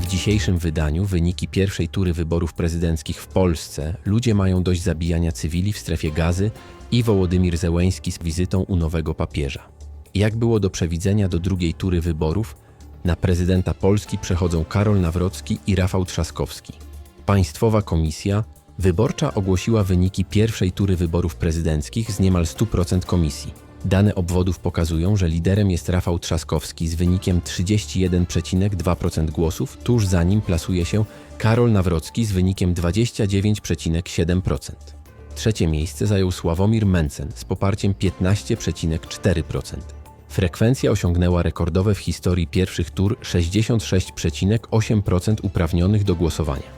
W dzisiejszym wydaniu wyniki pierwszej tury wyborów prezydenckich w Polsce ludzie mają dość zabijania cywili w strefie gazy i Wołodymir Zełeński z wizytą u nowego papieża. Jak było do przewidzenia do drugiej tury wyborów, na prezydenta Polski przechodzą Karol Nawrocki i Rafał Trzaskowski. Państwowa Komisja Wyborcza ogłosiła wyniki pierwszej tury wyborów prezydenckich z niemal 100% komisji. Dane obwodów pokazują, że liderem jest Rafał Trzaskowski z wynikiem 31,2% głosów, tuż za nim plasuje się Karol Nawrocki z wynikiem 29,7%. Trzecie miejsce zajął Sławomir Mencen z poparciem 15,4%. Frekwencja osiągnęła rekordowe w historii pierwszych tur 66,8% uprawnionych do głosowania.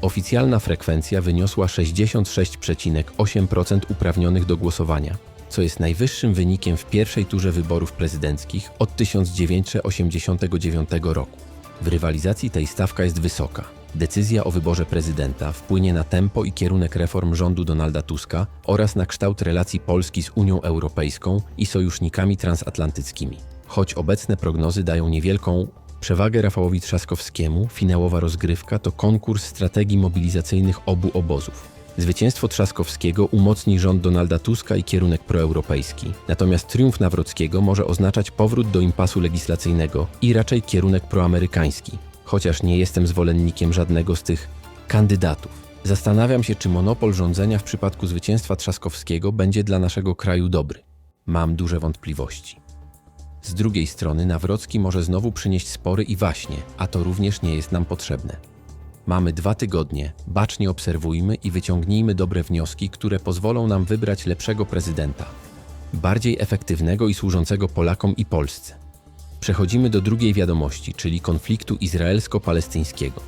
Oficjalna frekwencja wyniosła 66,8% uprawnionych do głosowania, co jest najwyższym wynikiem w pierwszej turze wyborów prezydenckich od 1989 roku. W rywalizacji tej stawka jest wysoka. Decyzja o wyborze prezydenta wpłynie na tempo i kierunek reform rządu Donalda Tuska oraz na kształt relacji Polski z Unią Europejską i sojusznikami transatlantyckimi. Choć obecne prognozy dają niewielką przewagę Rafałowi Trzaskowskiemu, finałowa rozgrywka to konkurs strategii mobilizacyjnych obu obozów. Zwycięstwo Trzaskowskiego umocni rząd Donalda Tuska i kierunek proeuropejski, natomiast triumf Nawrockiego może oznaczać powrót do impasu legislacyjnego i raczej kierunek proamerykański, chociaż nie jestem zwolennikiem żadnego z tych kandydatów. Zastanawiam się, czy monopol rządzenia w przypadku zwycięstwa Trzaskowskiego będzie dla naszego kraju dobry. Mam duże wątpliwości. Z drugiej strony Nawrocki może znowu przynieść spory i waśnie, a to również nie jest nam potrzebne. Mamy dwa tygodnie, bacznie obserwujmy i wyciągnijmy dobre wnioski, które pozwolą nam wybrać lepszego prezydenta, bardziej efektywnego i służącego Polakom i Polsce. Przechodzimy do drugiej wiadomości, czyli konfliktu izraelsko-palestyńskiego.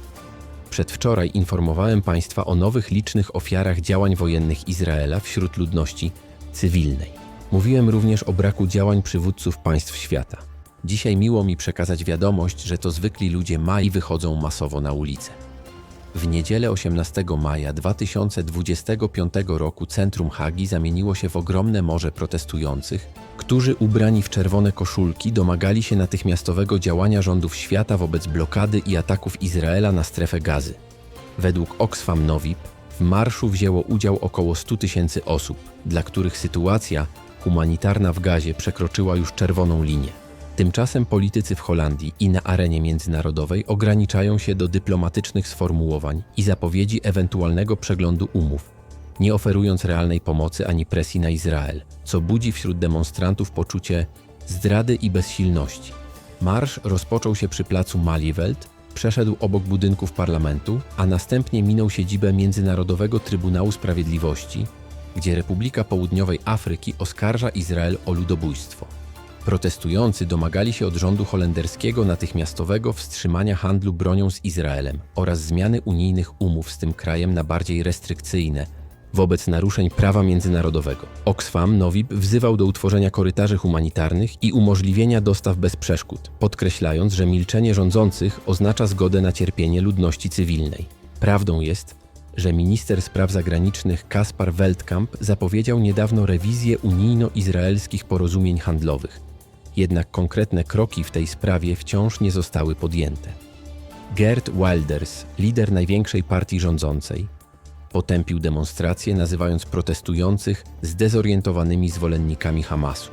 Przedwczoraj informowałem Państwa o nowych licznych ofiarach działań wojennych Izraela wśród ludności cywilnej. Mówiłem również o braku działań przywódców państw świata. Dzisiaj miło mi przekazać wiadomość, że to zwykli ludzie ma i wychodzą masowo na ulicę. W niedzielę 18 maja 2025 roku centrum Hagi zamieniło się w ogromne morze protestujących, którzy ubrani w czerwone koszulki domagali się natychmiastowego działania rządów świata wobec blokady i ataków Izraela na strefę gazy. Według Oxfam Novib w marszu wzięło udział około 100 tysięcy osób, dla których sytuacja humanitarna w gazie przekroczyła już czerwoną linię. Tymczasem politycy w Holandii i na arenie międzynarodowej ograniczają się do dyplomatycznych sformułowań i zapowiedzi ewentualnego przeglądu umów, nie oferując realnej pomocy ani presji na Izrael, co budzi wśród demonstrantów poczucie zdrady i bezsilności. Marsz rozpoczął się przy placu Malieveld, przeszedł obok budynków parlamentu, a następnie minął siedzibę Międzynarodowego Trybunału Sprawiedliwości, gdzie Republika Południowej Afryki oskarża Izrael o ludobójstwo. Protestujący domagali się od rządu holenderskiego natychmiastowego wstrzymania handlu bronią z Izraelem oraz zmiany unijnych umów z tym krajem na bardziej restrykcyjne wobec naruszeń prawa międzynarodowego. Oxfam Novib wzywał do utworzenia korytarzy humanitarnych i umożliwienia dostaw bez przeszkód, podkreślając, że milczenie rządzących oznacza zgodę na cierpienie ludności cywilnej. Prawdą jest, że minister spraw zagranicznych Kaspar Weltkamp zapowiedział niedawno rewizję unijno-izraelskich porozumień handlowych. Jednak konkretne kroki w tej sprawie wciąż nie zostały podjęte. Gerd Wilders, lider największej partii rządzącej, potępił demonstracje, nazywając protestujących zdezorientowanymi zwolennikami Hamasu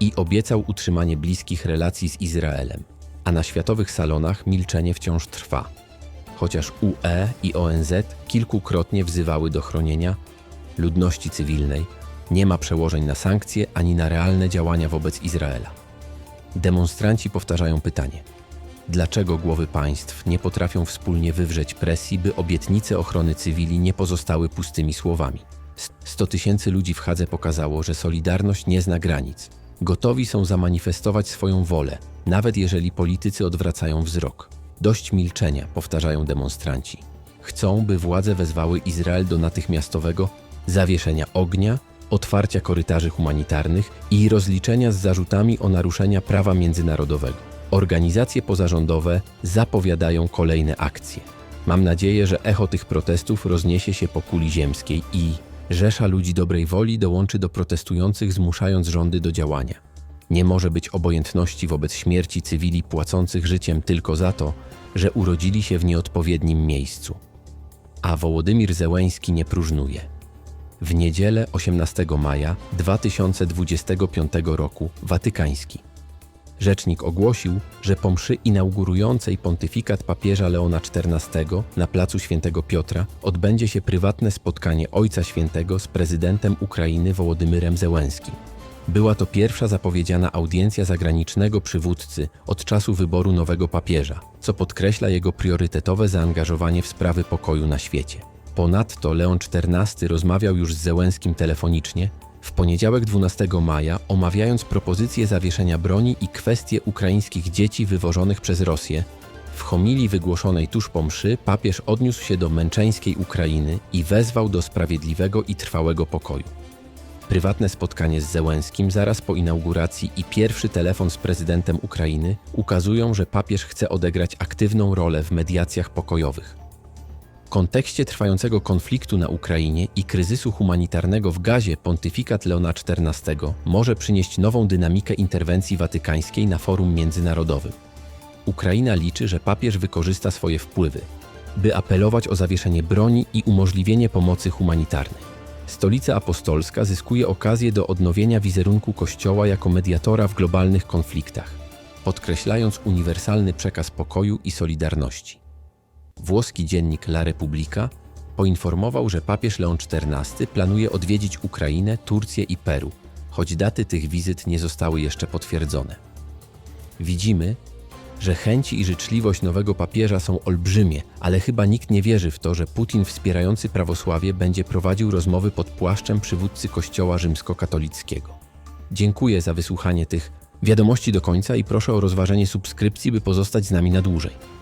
i obiecał utrzymanie bliskich relacji z Izraelem. A na światowych salonach milczenie wciąż trwa chociaż UE i ONZ kilkukrotnie wzywały do chronienia ludności cywilnej, nie ma przełożeń na sankcje ani na realne działania wobec Izraela. Demonstranci powtarzają pytanie: dlaczego głowy państw nie potrafią wspólnie wywrzeć presji, by obietnice ochrony cywili nie pozostały pustymi słowami? 100 tysięcy ludzi w Hadze pokazało, że solidarność nie zna granic. Gotowi są zamanifestować swoją wolę, nawet jeżeli politycy odwracają wzrok. Dość milczenia, powtarzają demonstranci. Chcą, by władze wezwały Izrael do natychmiastowego zawieszenia ognia, otwarcia korytarzy humanitarnych i rozliczenia z zarzutami o naruszenia prawa międzynarodowego. Organizacje pozarządowe zapowiadają kolejne akcje. Mam nadzieję, że echo tych protestów rozniesie się po kuli ziemskiej i rzesza ludzi dobrej woli dołączy do protestujących, zmuszając rządy do działania. Nie może być obojętności wobec śmierci cywili płacących życiem tylko za to, że urodzili się w nieodpowiednim miejscu. A Wołodymir Zełęński nie próżnuje. W niedzielę 18 maja 2025 roku Watykański. Rzecznik ogłosił, że po mszy inaugurującej pontyfikat papieża Leona XIV na placu Świętego Piotra odbędzie się prywatne spotkanie Ojca Świętego z prezydentem Ukrainy Wołodymyrem Zełenskim. Była to pierwsza zapowiedziana audiencja zagranicznego przywódcy od czasu wyboru nowego papieża, co podkreśla jego priorytetowe zaangażowanie w sprawy pokoju na świecie. Ponadto Leon XIV rozmawiał już z Zełenskim telefonicznie w poniedziałek 12 maja, omawiając propozycję zawieszenia broni i kwestie ukraińskich dzieci wywożonych przez Rosję. W homilii wygłoszonej tuż po mszy papież odniósł się do męczeńskiej Ukrainy i wezwał do sprawiedliwego i trwałego pokoju. Prywatne spotkanie z Zełenskim zaraz po inauguracji i pierwszy telefon z prezydentem Ukrainy ukazują, że papież chce odegrać aktywną rolę w mediacjach pokojowych. Kontekście trwającego konfliktu na Ukrainie i kryzysu humanitarnego w gazie pontyfikat Leona XIV może przynieść nową dynamikę interwencji watykańskiej na forum międzynarodowym. Ukraina liczy, że papież wykorzysta swoje wpływy, by apelować o zawieszenie broni i umożliwienie pomocy humanitarnej. Stolica Apostolska zyskuje okazję do odnowienia wizerunku Kościoła jako mediatora w globalnych konfliktach, podkreślając uniwersalny przekaz pokoju i solidarności. Włoski dziennik La Repubblica poinformował, że papież Leon XIV planuje odwiedzić Ukrainę, Turcję i Peru, choć daty tych wizyt nie zostały jeszcze potwierdzone. Widzimy, że chęci i życzliwość nowego papieża są olbrzymie, ale chyba nikt nie wierzy w to, że Putin wspierający prawosławie będzie prowadził rozmowy pod płaszczem przywódcy Kościoła rzymskokatolickiego. Dziękuję za wysłuchanie tych wiadomości do końca i proszę o rozważenie subskrypcji, by pozostać z nami na dłużej.